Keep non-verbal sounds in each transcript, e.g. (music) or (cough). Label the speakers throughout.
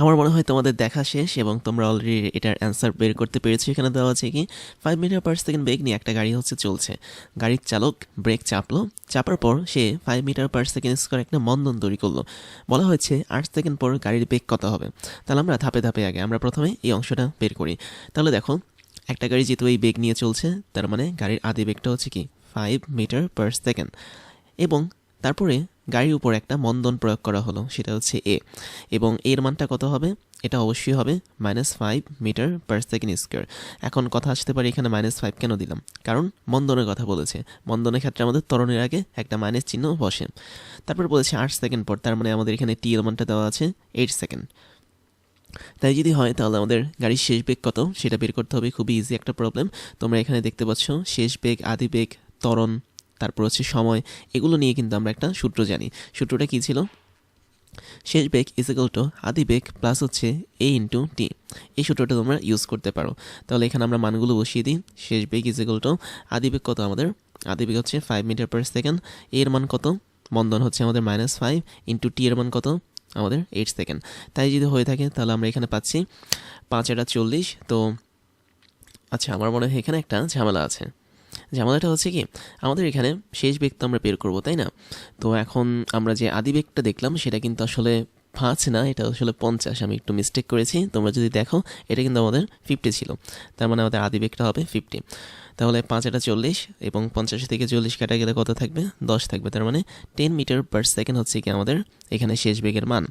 Speaker 1: আমার মনে হয় তোমাদের দেখা শেষ এবং তোমরা অলরেডি এটার অ্যান্সার বের করতে পেরেছ। এখানে দেওয়া আছে কি ফাইভ মিটার পার সেকেন্ড বেগ নিয়ে একটা গাড়ি হচ্ছে চলছে। গাড়ির চালক ব্রেক চাপলো। চাপার পর সে five metre per second square একটা মন্দন তৈরি করল। বলা হয়েছে আট সেকেন্ড পর গাড়ির বেগ কত হবে। তাহলে আমরা ধাপে ধাপে আগে, আমরা প্রথমে এই অংশটা বের করি। তাহলে দেখো, একটা গাড়ি যেহেতু এই বেগ নিয়ে চলছে, তার মানে গাড়ির আদি বেগটা হচ্ছে কি ফাইভ মিটার পার সেকেন্ড এবং তারপরে গাড়ির উপর একটা মন্দন প্রয়োগ করা হলো, সেটা হচ্ছে এ এবং এর মানটা কত হবে? এটা অবশ্যই হবে minus five metre per second square এখন কথা আসতে পারে এখানে মাইনাস ফাইভ কেন দিলাম? কারণ মন্দনের কথা বলেছে। মন্দনের ক্ষেত্রে আমাদের ত্বরণের আগে একটা মাইনাস চিহ্ন বসে। তারপর বলেছে আট সেকেন্ড পর, তার মানে আমাদের এখানে টি এর মানটা দেওয়া আছে এইট সেকেন্ড তাই যদি হয়, তাহলে আমাদের গাড়ির শেষ বেগ কত? সেটা বের করতে হবে, খুবই ইজি একটা প্রবলেম তোমরা এখানে দেখতে পাচ্ছ, শেষ বেগ, আদি বেগ, ত্বরণ তারপর হচ্ছে সময়, এগুলো নিয়ে কিন্তু আমরা একটা সূত্র জানি। সূত্রটা কী ছিল? শেষ বেগ ইজিক্যাল টু আদি বেগ প্লাস হচ্ছে এ ইন্টু টি এই সূত্রটা তোমরা ইউজ করতে পারো। তাহলে এখানে আমরা মানগুলো বসিয়ে দিই। শেষ বেগ ইজিক্যাল টু আদি বেগ কত আমাদের? আদি বেগ হচ্ছে ফাইভ মিটার পার সেকেন্ড এর মান কত? মন্দন হচ্ছে আমাদের মাইনাস ফাইভ ইন্টু টি এর মান কত? আমাদের এইট সেকেন্ড তাই যদি হয়ে থাকে, তাহলে আমরা এখানে পাচ্ছি পাঁচ এটা চল্লিশ। তো আচ্ছা আমার মনে হয় এখানে একটা ঝামেলা আছে। ঝামেলাটা হচ্ছে কি, আমাদের এখানে শেষ বেগ তো আমরা বের করব, তাই না? তো এখন আমরা যে আদি বেগটা দেখলাম, সেটা কিন্তু আসলে পাঁচ না, এটা আসলে পঞ্চাশ, আমি একটু মিস্টেক করেছি। তোমরা যদি দেখো, এটা কিন্তু আমাদের ফিফটি ছিল। তার মানে আমাদের আদি বেগটা হবে ফিফটি তাহলে পাঁচ এটা চল্লিশ এবং পঞ্চাশ থেকে চল্লিশ কাটা গেলে কত থাকবে? দশ থাকবে। তার মানে টেন মিটার পার সেকেন্ড হচ্ছে কি আমাদের এখানে শেষ বেগের মান।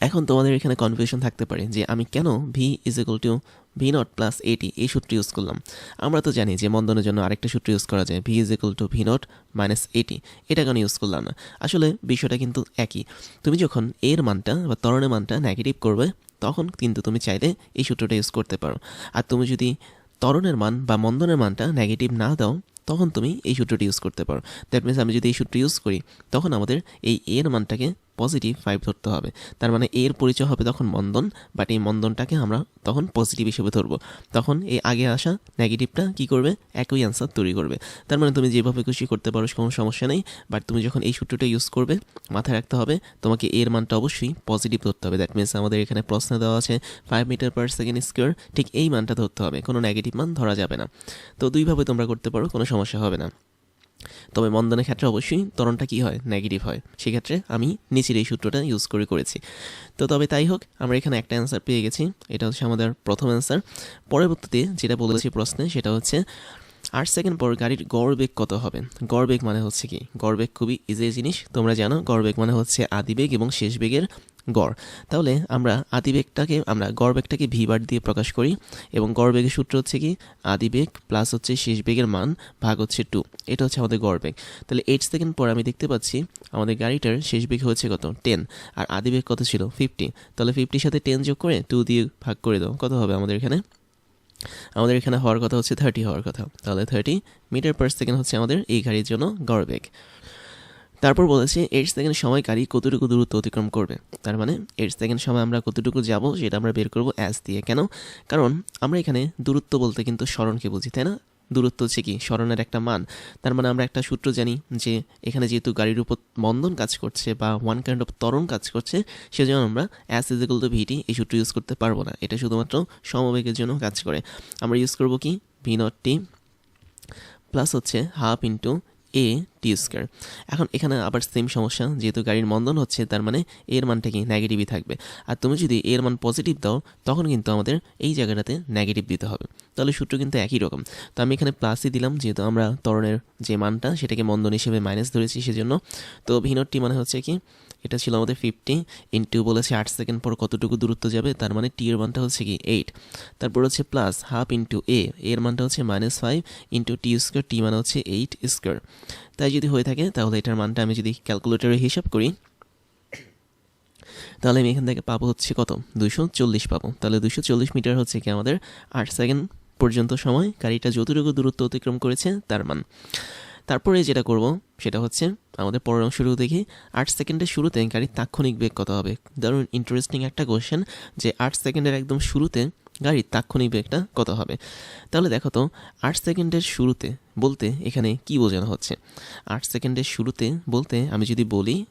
Speaker 1: এখন তোমাদের এখানে কনফিউশন থাকতে পারে যে আমি কেন v is equal to v not plus a t এই সূত্র ইউজ করলাম। আমরা তো জানি যে মন্দনের জন্য আরেকটা সূত্র ইউজ করা যায়। V is equal to v not minus a t এটা কেন ইউজ করলাম না? আসলে বিষয়টা কিন্তু একই। তুমি যখন এর মানটা বা তরণের মানটা নেগেটিভ করবে, তখন কিন্তু তুমি চাইলে এই সূত্রটা ইউজ করতে পারো। আর তুমি যদি তরণের মান বা মন্দনের মানটা নেগেটিভ না দাও তখন তুমি এই সূত্রটি ইউজ করতে পারো। দ্যাট মিনস আমি যদি এই সূত্র ইউজ করি, তখন আমাদের এই এর মানটাকে পজিটিভ ফাইভ ধরতে হবে। তার মানে এর পরিচয় হবে তখন মন্দন বাট এই মন্দনটাকে আমরা তখন পজিটিভ হিসেবে ধরবো। তখন এই আগে আসা নেগেটিভটা কি করবে? একই অ্যান্সার তৈরি করবে। তার মানে তুমি যেভাবে খুশি করতে পারো, কোনো সমস্যা নেই বাট তুমি যখন এই সূত্রটা ইউজ করবে, মাথায় রাখতে হবে, তোমাকে এর মানটা অবশ্যই পজিটিভ ধরতে হবে। দ্যাট মিনস আমাদের এখানে প্রশ্ন দেওয়া আছে five metre per second square ঠিক এই মানটা ধরতে হবে। কোনো নেগেটিভ মান ধরা যাবে না। তো দুইভাবে তোমরা করতে পারো, কোনো সমস্যা হবে না। তবে মন্দনের ক্ষেত্রে অবশ্যই তরণটা কী হয়? নেগেটিভ হয়। সেক্ষেত্রে আমি নিচের এই সূত্রটা ইউজ করে করেছি। তো তবে তাই হোক, আমরা এখানে একটা অ্যান্সার পেয়ে গেছি। এটা হচ্ছে আমাদের প্রথম অ্যান্সার পরবর্তীতে যেটা বলেছি প্রশ্নে, সেটা হচ্ছে, আট সেকেন্ড পর গাড়ির গড় বেগ কত হবে? গড় বেগ মানে হচ্ছে কি? গড় বেগ খুবই ইজি জিনিস। তোমরা জানো, গড় বেগ মানে হচ্ছে আদি বেগ এবং শেষ বেগের গড়। তাহলে আমরা আদিবেগটাকে, আমরা গড় বেগটাকে ভি বার দিয়ে প্রকাশ করি এবং গড় বেগের সূত্র হচ্ছে কি? আদিবেগ প্লাস হচ্ছে শেষ বেগের মান ভাগ হচ্ছে টু এটা হচ্ছে আমাদের গড় বেগ তাহলে এইট সেকেন্ড পর আমি দেখতে পাচ্ছি আমাদের গাড়িটার শেষ বেগ হচ্ছে কত? টেন আর আদিবেগ কত ছিল? ফিফটি তাহলে ফিফটির সাথে টেন যোগ করে টু দিয়ে ভাগ করে দাও। কত হবে আমাদের এখানে? আমাদের এখানে হওয়ার কথা হচ্ছে থার্টি হওয়ার কথা। তাহলে থার্টি মিটার পার সেকেন্ড হচ্ছে আমাদের এই গাড়ির জন্য গড় বেগ তারপর বলেছে এইট সেকেন্ড সময় গাড়ি কতটুকু দূরত্ব অতিক্রম করবে? তার মানে এইট সেকেন্ড সময় আমরা কতটুকু যাব সেটা আমরা বের করব অ্যাস দিয়ে। কেন? কারণ আমরা এখানে দূরত্ব বলতে কিন্তু স্মরণকে বুঝি, তাই না? দূরত্ব হচ্ছে কি? স্মরণের একটা মান। তার মানে আমরা একটা সূত্র জানি যে, এখানে যেহেতু গাড়ির উপর বন্ধন কাজ করছে বা ওয়ান কাইন্ড অফ তরণ কাজ করছে, সেজন্য আমরা অ্যাস ইজিক্যাল টু ভিটি এই সূত্র ইউজ করতে পারব না। এটা শুধুমাত্র সমবেগের জন্য কাজ করে। আমরা ইউজ করব কি? ভি নট টি প্লাস হচ্ছে half into a t square এখন এখানে আবার সেম সমস্যা, যেহেতু গাড়ির মন্দন হচ্ছে, তার মানে এর মানটা কি নেগেটিভই থাকবে। আর তুমি যদি এর মান পজিটিভ দাও, তখন কিন্তু আমাদের এই জায়গাটাতে নেগেটিভ দিতে হবে। তাহলে সূত্র কিন্তু একই রকম। তো আমি এখানে প্লাসই দিলাম, যেহেতু আমরা তরণের যে মানটা, সেটাকে মন্দন হিসেবে মাইনাস ধরেছি সেজন্য। তো ভিনটটি মানে হচ্ছে কি? এটা ছিল আমাদের ফিফটি ইন্টু বলেছে আট সেকেন্ড পর কতটুকু দূরত্ব যাবে, তার মানে টি এর মানটা হচ্ছে কি এইট তারপর হচ্ছে প্লাস হাফ ইন্টু এ এর মানটা হচ্ছে minus five into t square t মানে হচ্ছে এইট স্কোয়ার তাই যদি হয়ে থাকে, তাহলে এটার মানটা আমি যদি ক্যালকুলেটরে হিসাব করি, তাহলে আমি এখান থেকে পাবো হচ্ছে কত? দুশো চল্লিশ পাবো। তাহলে দুশো চল্লিশ মিটার হচ্ছে কি আমাদের আট সেকেন্ড পর্যন্ত সময়। গাড়িটা যতটুকু দূরত্ব অতিক্রম করেছে, তার মান। তারপরে যেটা করব সেটা হচ্ছে আমাদের পরের অংশ শুরু দেখি। আট সেকেন্ডের শুরুতে গাড়ির তাৎক্ষণিক বেগ কত হবে? দারুণ ইন্টারেস্টিং একটা কোয়েশ্চেন যে আট সেকেন্ডের একদম শুরুতে গাড়ির তাৎক্ষণিক বেগটা কত হবে? তাহলে দেখো তো, আট সেকেন্ডের শুরুতে বলতে এখানে কি বোঝানো হচ্ছে? আট সেকেন্ডের শুরুতে বলতে আমি যদি বলি,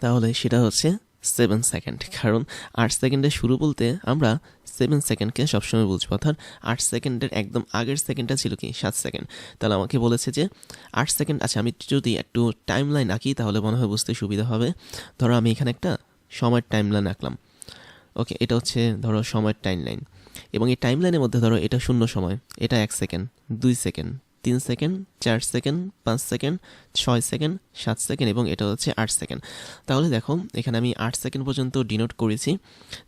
Speaker 1: তাহলে সেটা হচ্ছে সেভেন সেকেন্ড কারণ আট সেকেন্ডের শুরু বলতে আমরা সেভেন সেকেন্ডকে সবসময় বুঝব অর্থাৎ আট সেকেন্ডের একদম আগের সেকেন্ডটা ছিল কি? সাত সেকেন্ড তাহলে আমাকে বলেছে যে, আট সেকেন্ড আচ্ছা আমি যদি একটু টাইম লাইন আঁকি, তাহলে মনে হয় বুঝতে সুবিধা হবে। ধরো আমি এখানে একটা সময়ের টাইম লাইন আঁকলাম। ওকে এটা হচ্ছে ধরো সময়ের টাইম লাইন এবং এই টাইম লাইনের মধ্যে ধরো এটা শূন্য সময়, এটা এক সেকেন্ড দুই সেকেন্ড তিন সেকেন্ড, চার সেকেন্ড, পাঁচ সেকেন্ড, ছয় সেকেন্ড, সাত সেকেন্ড এবং এটা হচ্ছে আট সেকেন্ড। তাহলে দেখো, এখানে আমি আট সেকেন্ড পর্যন্ত ডিনোট করেছি।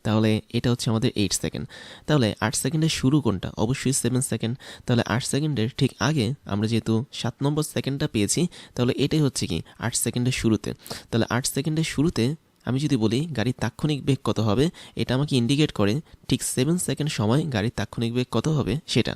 Speaker 1: তাহলে এটা হচ্ছে আমাদের এইট সেকেন্ড। তাহলে আট সেকেন্ডের শুরু কোনটা? অবশ্যই সেভেন সেকেন্ড। তাহলে আট সেকেন্ডের ঠিক আগে আমরা যেহেতু সাত নম্বর সেকেন্ডটা পেয়েছি, তাহলে এটাই হচ্ছে কি? আট সেকেন্ডের শুরুতে। তাহলে আট সেকেন্ডের শুরুতে আমি যদি বলি গাড়ির তাৎক্ষণিক বেগ কত হবে? এটা আমাকে ইন্ডিকেট করে ঠিক সেভেন সেকেন্ড সময় গাড়ির তাৎক্ষণিক বেগ কত হবে? সেটা।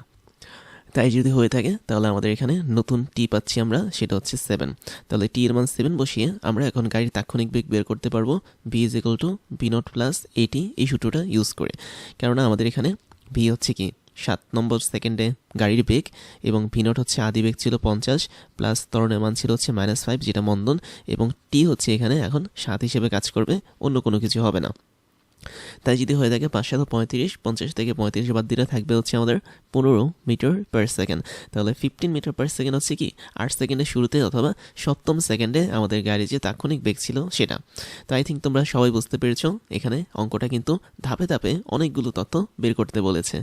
Speaker 1: তাই যদি হয়ে থাকে, তাহলে আমাদের এখানে নতুন টি পাচ্ছি আমরা, সেটা হচ্ছে সেভেন তাহলে টি এর মান সেভেন বসিয়ে আমরা এখন গাড়ির তাৎক্ষণিক বেগ বের করতে পারব v is equal to v not plus a t এই সূত্রটা ইউজ করে। কেননা আমাদের এখানে ভি হচ্ছে কি, সাত নম্বর সেকেন্ডে গাড়ির বেগ, এবং ভি নট হচ্ছে আদি বেগ ছিল পঞ্চাশ প্লাস ত্বরণের মান ছিল হচ্ছে মাইনাস ফাইভ যেটা মন্দন, এবং টি হচ্ছে এখানে এখন সাত হিসেবে কাজ করবে, অন্য কোনো কিছু হবে না। তাই যদি হয়ে থাকে পাঁচশো পঁয়ত্রিশ, পঞ্চাশ থেকে পঁয়ত্রিশ বাদ দিলে থাকবে হচ্ছে আমাদের পনেরো মিটার পার সেকেন্ড তাহলে ফিফটিন মিটার পার সেকেন্ড হচ্ছে কি? আট সেকেন্ডের শুরুতে অথবা সপ্তম সেকেন্ডে আমাদের গাড়ি যে তাৎক্ষণিক বেগ ছিল সেটা। তো আই থিঙ্ক তোমরা সবাই বুঝতে পেরেছ, এখানে অঙ্কটা কিন্তু ধাপে ধাপে অনেকগুলো তথ্য বের করতে বলেছে।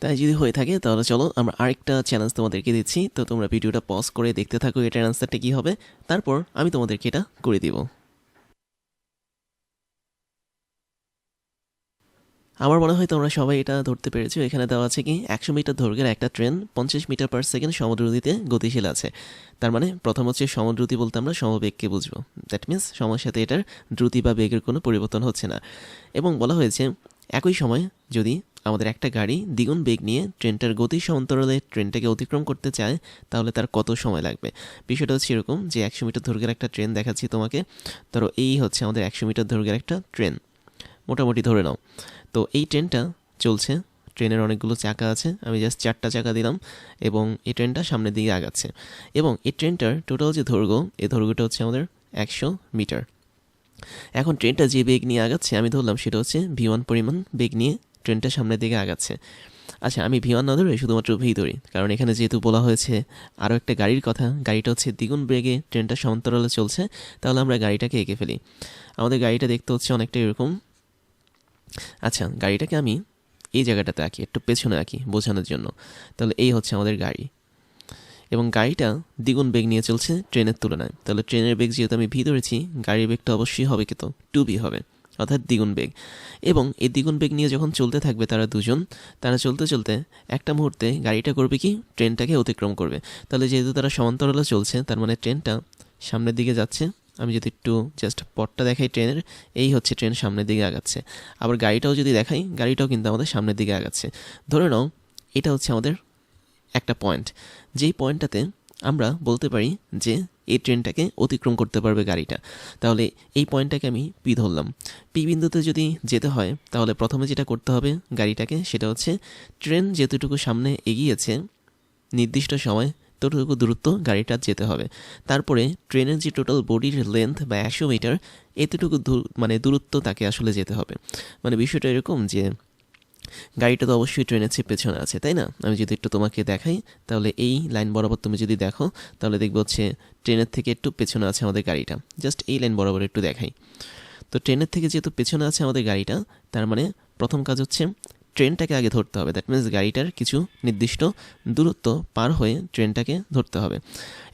Speaker 1: তাই যদি হয়ে থাকে তাহলে চলো আমরা আরেকটা চ্যালেঞ্জ তোমাদেরকে দিচ্ছি। তো তোমরা ভিডিওটা পজ করে দেখতে থাকো, এটার অ্যান্সারটা কী হবে? তারপর আমি তোমাদেরকে এটা করে দিব। আমার মনে হয় তোমরা সবাই এটা ধরতে পেরেছ। এখানে দেওয়া আছে কি, একশো মিটার দৈর্ঘ্যের একটা ট্রেন পঞ্চাশ মিটার পার সেকেন্ড সমদ্রুতিতে গতিশীল আছে। তার মানে প্রথম হচ্ছে সমদ্রুতি বলতে আমরা সমবেগকে বুঝব। দ্যাট মিন্স সময়ের সাথে এটার দ্রুতি বা বেগের কোনো পরিবর্তন হচ্ছে না। এবং বলা হয়েছে, একই সময় যদি আমাদের একটা গাড়ি দ্বিগুণ বেগ নিয়ে ট্রেনটার গতি সমান্তরালে ট্রেনটাকে অতিক্রম করতে চায়, তাহলে তার কত সময় লাগবে? বিষয়টা হচ্ছে এরকম যে একশো মিটার দৈর্ঘ্যের একটা ট্রেন দেখাচ্ছি তোমাকে। ধরো এই হচ্ছে আমাদের একশো মিটার দৈর্ঘ্যের একটা ট্রেন। মোটামুটি ধরে নাও। তো এই ট্রেনটা চলছে, ট্রেনের অনেকগুলো চাকা আছে, আমি জাস্ট চারটা চাকা দিলাম এবং এই ট্রেনটা সামনের দিকে আগাচ্ছে। এবং এই ট্রেনটার টোটাল যে দৈর্ঘ্য, এই দৈর্ঘ্যটা হচ্ছে আমাদের একশো মিটার। এখন ট্রেনটা যে বেগ নিয়ে আগাচ্ছে, আমি ধরলাম সেটা হচ্ছে ভি ওয়ান পরিমাণ বেগ নিয়ে ট্রেনটা সামনের দিকে আগাচ্ছে। আচ্ছা আমি ভি ওয়ান না ধরে শুধুমাত্র ভি ধরি, কারণ এখানে যেহেতু বলা হয়েছে আরও একটা গাড়ির কথা, গাড়িটা হচ্ছে দ্বিগুণ বেগে ট্রেনটা সমান্তরালে চলছে, তাহলে আমরা গাড়িটাকে এঁকে ফেলি। আমাদের গাড়িটা দেখতে হচ্ছে অনেকটা এরকম আচ্ছা গাড়িটাকে আমি এই জায়গাটাতে আঁকি, একটু পেছনে আঁকি বোঝানোর জন্য। তাহলে এই হচ্ছে আমাদের গাড়ি। এবং গাড়িটা দ্বিগুণ বেগ নিয়ে চলছে ট্রেনের তুলনায়। তাহলে ট্রেনের বেগ যেহেতু আমি ভি ধরেছি, গাড়ির বেগটা অবশ্যই হবে কিন্তু টু বি হবে, অর্থাৎ দ্বিগুণ বেগ। এবং এই দ্বিগুণ বেগ নিয়ে যখন চলতে থাকবে তারা দুজন, তারা চলতে চলতে একটা মুহূর্তে গাড়িটা করবে কি, ট্রেনটাকে অতিক্রম করবে। তাহলে যেহেতু তারা সমান্তরালে চলছে, তার মানে ট্রেনটা সামনের দিকে যাচ্ছে আমি যদি একটু জাস্ট পটটা দেখাই ট্রেনের, এই হচ্ছে ট্রেন সামনের দিকে আগাচ্ছে। আবার গাড়িটাও যদি দেখাই, গাড়িটাও কিন্তু আমাদের সামনের দিকে আগাচ্ছে। ধরে নাও, এটা হচ্ছে আমাদের একটা পয়েন্ট যেই পয়েন্টটাতে আমরা বলতে পারি যে এই ট্রেনটাকে অতিক্রম করতে পারবে গাড়িটা। তাহলে এই পয়েন্টটাকে আমি পি ধরলাম। পি বিন্দুতে যদি যেতে হয়, তাহলে প্রথমে যেটা করতে হবে গাড়িটাকে, সেটা হচ্ছে ট্রেন যেতটুকু সামনে এগিয়েছে, নির্দিষ্ট সময় ততটুকু দূরত্ব গাড়িটা যেতে হবে। তারপরে ট্রেনের যে টোটাল বডির লেন্থ বা একশো মিটার এতটুকু মানে দূরত্ব তাকে আসলে যেতে হবে। মানে বিষয়টা এরকম যে গাড়িটা তো অবশ্যই ট্রেনের চেয়ে পেছনে আছে, তাই না? আমি যদি একটু তোমাকে দেখাই, তাহলে এই লাইন বরাবর তুমি যদি দেখো, তাহলে দেখব হচ্ছে ট্রেনের থেকে একটু পেছনে আছে আমাদের গাড়িটা। জাস্ট এই লাইন বরাবর একটু দেখাই। তো ট্রেনের থেকে যেহেতু পেছনে আছে আমাদের গাড়িটা, তার মানে প্রথম কাজ হচ্ছে ট্রেনটাকে আগে ধরতে হবে। দ্যাট মিনস গাড়িটার কিছু নির্দিষ্ট দূরত্ব পার হয়ে ট্রেনটাকে ধরতে হবে।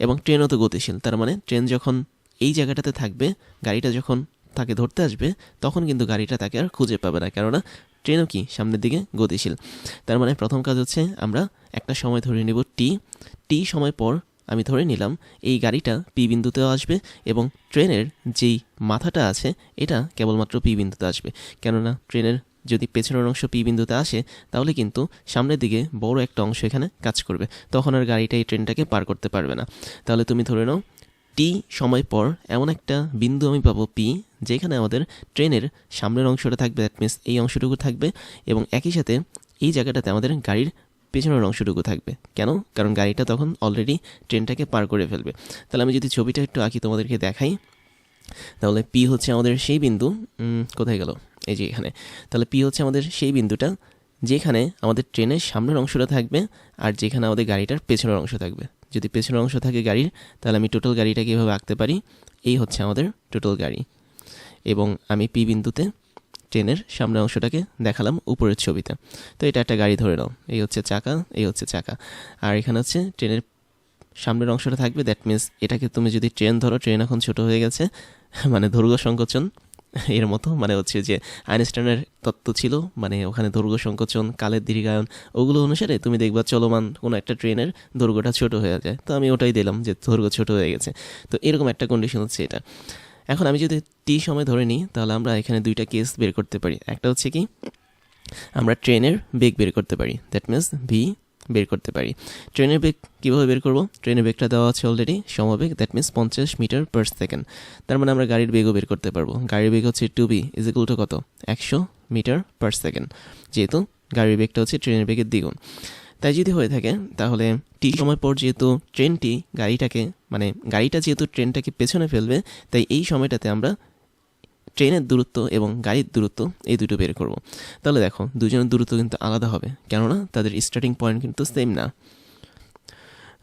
Speaker 1: এবং ট্রেনও তো গতিশীল, তার মানে ট্রেন যখন এই জায়গাটাতে থাকবে, গাড়িটা যখন তাকে ধরতে আসবে, তখন কিন্তু গাড়িটা তাকে আর খুঁজে পাবে না, কেননা ট্রেনও কি সামনের দিকে গতিশীল। তার মানে প্রথম কাজ হচ্ছে আমরা একটা সময় ধরে নেব টি টি সময় পর আমি ধরে নিলাম এই গাড়িটা পি বিন্দুতেও আসবে এবং ট্রেনের যেই মাথাটা আছে, এটা কেবলমাত্র পি বিন্দুতে আসবে। কেননা ট্রেনের যদি পেছনের অংশ পি বিন্দুতে আসে, তাহলে কিন্তু সামনের দিকে বড় একটা অংশ এখানে কাজ করবে। তখন আর গাড়িটা এই ট্রেনটাকে পার করতে পারবে না। তাহলে তুমি ধরে নাও টি সময় পর এমন একটা বিন্দু আমি পাবো পি যেখানে আমাদের ট্রেনের সামনের অংশটা থাকবে দ্যাট মিনস এই অংশটুকু থাকবে এবং একই সাথে এই জায়গাটাতে আমাদের গাড়ির পেছনের অংশটুকু থাকবে। কেন? কারণ গাড়িটা তখন অলরেডি ট্রেনটাকে পার করে ফেলবে। তাহলে আমি যদি ছবিটা একটু আঁকি তোমাদেরকে দেখাই। তাহলে পি হচ্ছে আমাদের সেই বিন্দু কোথায় গেল? এই যে এখানে। তাহলে পি হচ্ছে আমাদের সেই বিন্দুটা, যেখানে আমাদের ট্রেনের সামনের অংশটা থাকবে আর যেখানে আমাদের গাড়িটার পেছনের অংশ থাকবে। যদি পেছনের অংশ থাকে গাড়ির, তাহলে আমি টোটাল গাড়িটাকে এভাবে আঁকতে পারি। এই হচ্ছে আমাদের টোটাল গাড়ি। এবং আমি পি বিন্দুতে ট্রেনের সামনের অংশটাকে দেখালাম উপরের ছবিতে। তো এটা একটা গাড়ি ধরে নাও। এই হচ্ছে চাকা, এই হচ্ছে চাকা। আর এখানে হচ্ছে ট্রেনের সামনের অংশটা থাকবে। দ্যাট মিন্স এটাকে তুমি যদি ট্রেন ধরো, ট্রেন এখন ছোট হয়ে গেছে (laughs) মানে দৈর্ঘ্য সংকোচন এর মতো মানে হচ্ছে যে আইনস্টাইনের তত্ত্ব ছিল মানে ওখানে দৈর্ঘ্য সংকোচন কালের দীর্ঘায়ন, ওগুলো অনুসারে তুমি দেখবা চলমান কোনো একটা ট্রেনের দৈর্ঘ্যটা ছোট হয়ে যায়। তো আমি ওটাই দিলাম যে দৈর্ঘ্য ছোট হয়ে গেছে। তো এরকম একটা কন্ডিশন হচ্ছে এটা। এখন আমি যদি টি সময় ধরে নিই, তাহলে আমরা এখানে দুইটা কেস বের করতে পারি। একটা হচ্ছে কি, আমরা ট্রেনের বেগ বের করতে পারি। দ্যাট মিন্স ভি বের করতে পারি। ট্রেনের বেগ কীভাবে বের করব? ট্রেনের বেগটা দেওয়া আছে অলরেডি সমবেগ দ্যাট মিন্স পঞ্চাশ মিটার পার সেকেন্ড তার মানে আমরা গাড়ির বেগও বের করতে পারব। গাড়ির বেগ হচ্ছে two v is equal to কত? একশো মিটার পার সেকেন্ড যেহেতু গাড়ির বেগটা হচ্ছে ট্রেনের বেগের দ্বিগুণ। তাই যদি হয়ে থাকে, তাহলে টি সময় পর যেহেতু ট্রেনটি গাড়িটাকে মানে গাড়িটা যেহেতু ট্রেনটাকে পেছনে ফেলবে, তাই এই সময়টাতে আমরা ট্রেনের দূরত্ব এবং গাড়ির দূরত্ব এই দুটো বের করব। তাহলে দেখো, দুজনের দূরত্ব কিন্তু আলাদা হবে। কেননা তাদের স্টার্টিং পয়েন্ট কিন্তু সেম না।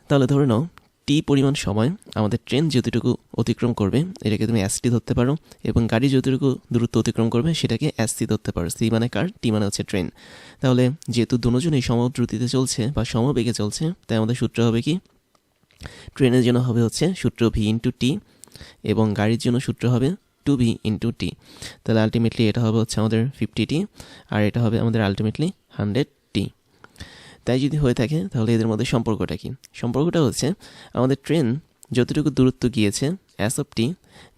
Speaker 1: তাহলে ধরে নাও টি পরিমাণ সময় আমাদের ট্রেন যতটুকু অতিক্রম করবে, এটাকে তুমি এসটি ধরতে পারো এবং গাড়ি যতটুকু দূরত্ব অতিক্রম করবে, সেটাকে এসসি ধরতে পারো। সি মানে কার টি মানে হচ্ছে ট্রেন তাহলে যেহেতু দুজনেই সমদ্রুতিতে চলছে বা সমবেগে চলছে, তাই আমাদের সূত্র হবে কি? ট্রেনের জন্য হবে হচ্ছে সূত্র ভি ইন্টু টি এবং গাড়ির জন্য সূত্র হবে টু ভি ইন্টু টি তাহলে আলটিমেটলি এটা হবে হচ্ছে আমাদের ফিফটি টি আর এটা হবে আমাদের আলটিমেটলি হান্ড্রেড টি তাই যদি হয়ে থাকে, তাহলে এদের মধ্যে সম্পর্কটা কি? সম্পর্কটা হচ্ছে আমাদের ট্রেন যতটুকু দূরত্ব গিয়েছে অ্যাস অফ টি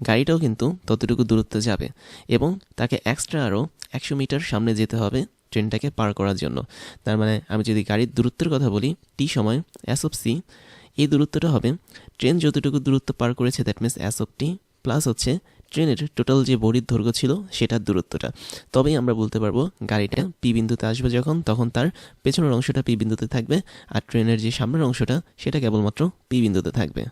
Speaker 1: গাড়িটাও কিন্তু ততটুকু দূরত্ব যাবে এবং তাকে এক্সট্রা আরও একশো মিটার সামনে যেতে হবে ট্রেনটাকে পার করার জন্য। তার মানে আমি যদি গাড়ির দূরত্বের কথা বলি টি সময় অ্যাস অফ সি এই দূরত্বটা হবে ট্রেন যতটুকু দূরত্ব পার করেছে that means s of t plus হচ্ছে ট্রেনের টোটাল যে বডির দৈর্ঘ্য ছিল, সেটার দূরত্বটা। তবেই আমরা বলতে পারব, গাড়িটা পি বিন্দুতে আসবে যখন, তখন তার পেছনের অংশটা পি বিন্দুতে থাকবে আর ট্রেনের যে সামনের অংশটা, সেটা কেবলমাত্র পি বিন্দুতে থাকবে।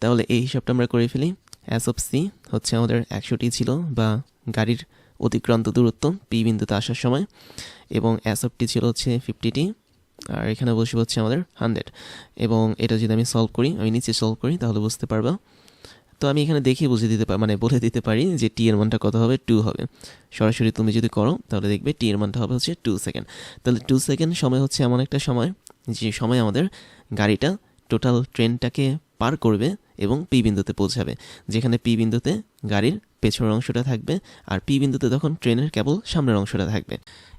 Speaker 1: তাহলে এই হিসাবটা আমরা করে ফেলি। অ্যাস অফ সি হচ্ছে আমাদের একশোটি ছিল বা গাড়ির অতিক্রান্ত দূরত্ব পি বিন্দুতে আসার সময়, এবং অ্যাস অফ টি ছিল হচ্ছে ফিফটিটি আর এখানে বসে হচ্ছে আমাদের হান্ড্রেড এবং এটা যদি আমি সলভ করি, আমি নিচে সলভ করি, তাহলে বুঝতে পারব তো আমি এখানে দেখে বুঝে দিতে পারি মানে বলে দিতে পারি যে টি এর মানটা কত হবে? টু হবে। সরাসরি তুমি যদি করো, তাহলে দেখবে টি এর মানটা হবে হচ্ছে টু সেকেন্ড তাহলে টু সেকেন্ড সময় হচ্ছে এমন একটা সময়, যে সময় আমাদের গাড়িটা টোটাল ট্রেনটাকে পার করবে এবং পি বিন্দুতে পৌঁছাবে, যেখানে পি বিন্দুতে গাড়ির পেছনের অংশটা থাকবে আর পি বিন্দুতে তখন ট্রেনের কেবল সামনের অংশটা থাকবে।